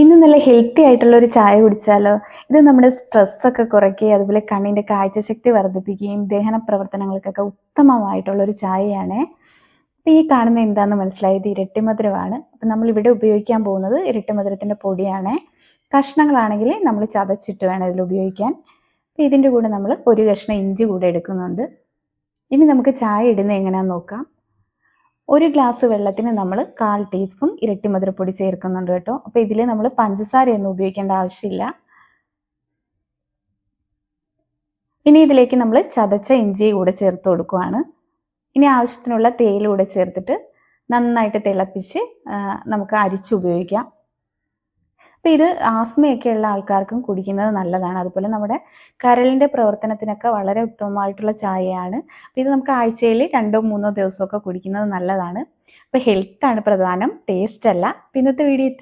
ഇന്ന് നല്ല ഹെൽത്തി ആയിട്ടുള്ള ഒരു ചായ കുടിച്ചാലോ? ഇത് നമ്മുടെ സ്ട്രെസ്സൊക്കെ കുറയ്ക്കുകയും അതുപോലെ കണ്ണിന്റെ കാഴ്ചശക്തി വർദ്ധിപ്പിക്കുകയും ദഹന പ്രവർത്തനങ്ങൾക്കൊക്കെ ഉത്തമമായിട്ടുള്ള ഒരു ചായയാണ്. അപ്പോൾ ഈ കാണുന്ന എന്താണെന്ന് മനസ്സിലായത് ഇരട്ടിമധുരമാണ്. അപ്പം നമ്മൾ ഇവിടെ ഉപയോഗിക്കാൻ പോകുന്നത് ഇരട്ടിമധുരത്തിന്റെ പൊടിയാണ്. കഷ്ണങ്ങളാണെങ്കിൽ നമ്മൾ ചതച്ചിട്ട് വേണം ഇതിൽ ഉപയോഗിക്കാൻ. അപ്പോൾ ഇതിന്റെ കൂടെ നമ്മൾ ഒരു കഷ്ണം ഇഞ്ചി കൂടെ എടുക്കുന്നുണ്ട്. ഇനി നമുക്ക് ചായ ഇടുന്നത് എങ്ങനെയാണെന്ന് നോക്കാം. ഒരു ഗ്ലാസ് വെള്ളത്തിന് നമ്മൾ കാൽ ടീസ്പൂൺ ഇരട്ടി മധുരപ്പൊടി ചേർക്കുന്നുണ്ട് കേട്ടോ. അപ്പോൾ ഇതിൽ നമ്മൾ പഞ്ചസാരയൊന്നും ഉപയോഗിക്കേണ്ട ആവശ്യമില്ല. ഇനി ഇതിലേക്ക് നമ്മൾ ചതച്ച ഇഞ്ചി കൂടെ ചേർത്ത് കൊടുക്കുവാണ്. ഇനി ആവശ്യത്തിനുള്ള തേയില കൂടെ ചേർത്തിട്ട് നന്നായിട്ട് തിളപ്പിച്ച് നമുക്ക് അരിച്ച് ഉപയോഗിക്കാം. അപ്പോൾ ഇത് ആസ്മയൊക്കെ ഉള്ള ആൾക്കാർക്കും കുടിക്കുന്നത് നല്ലതാണ്. അതുപോലെ നമ്മുടെ കരളിന്റെ പ്രവർത്തനത്തിനൊക്കെ വളരെ ഉത്തമമായിട്ടുള്ള ചായയാണ്. അപ്പോൾ ഇത് നമുക്ക് ആഴ്ചയിൽ രണ്ടോ മൂന്നോ ദിവസമൊക്കെ കുടിക്കുന്നത് നല്ലതാണ്. അപ്പോൾ ഹെൽത്താണ് പ്രധാനം ടേസ്റ്റ് അല്ല. ഇന്നത്തെ വീഡിയോ